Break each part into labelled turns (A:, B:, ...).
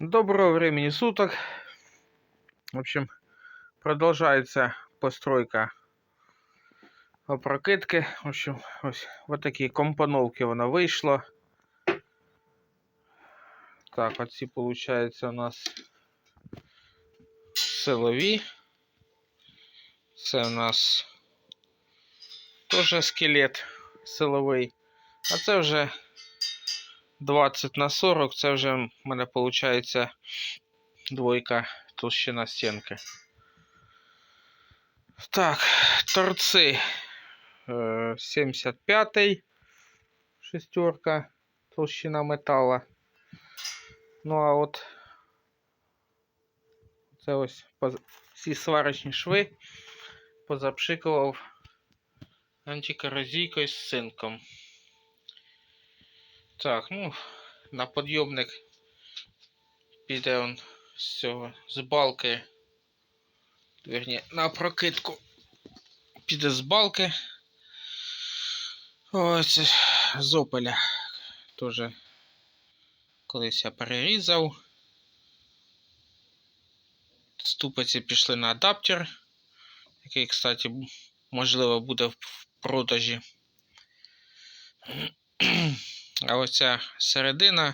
A: Доброго времени суток. В общем, продолжается постройка опрокидки. В общем, ось вот такі компоновки воно вийшло. Так, оці, получается, у нас силові. Це у нас теж скелет силовий. А це вже 20 на 40, це вже в мене виходить двойка толщина стінки. Так, торці е, 75 шестерка толщина металла. Ну а от це ось всі сварочні шви позапшикував антикорозійкою з цинком. Так, ну, на підйомник піде он з цього, з балки. Вірні, на прокидку піде з балки. Ось з опеля. Тоже колись я перерізав. Ступиці пішли на адаптер, який, кстати, можливо, буде в продажі. А оця середина,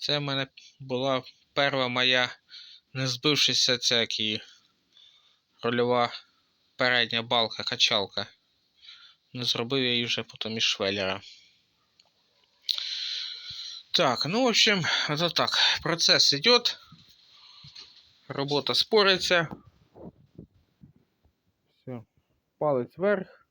A: це в мене була перша моя не збившися ця її, рольова передня балка, качалка. Не зробив я її вже потім із швеллера. Так, ну, в общем, это так. Процесс идет. Робота спориться. Все. Палець вверх.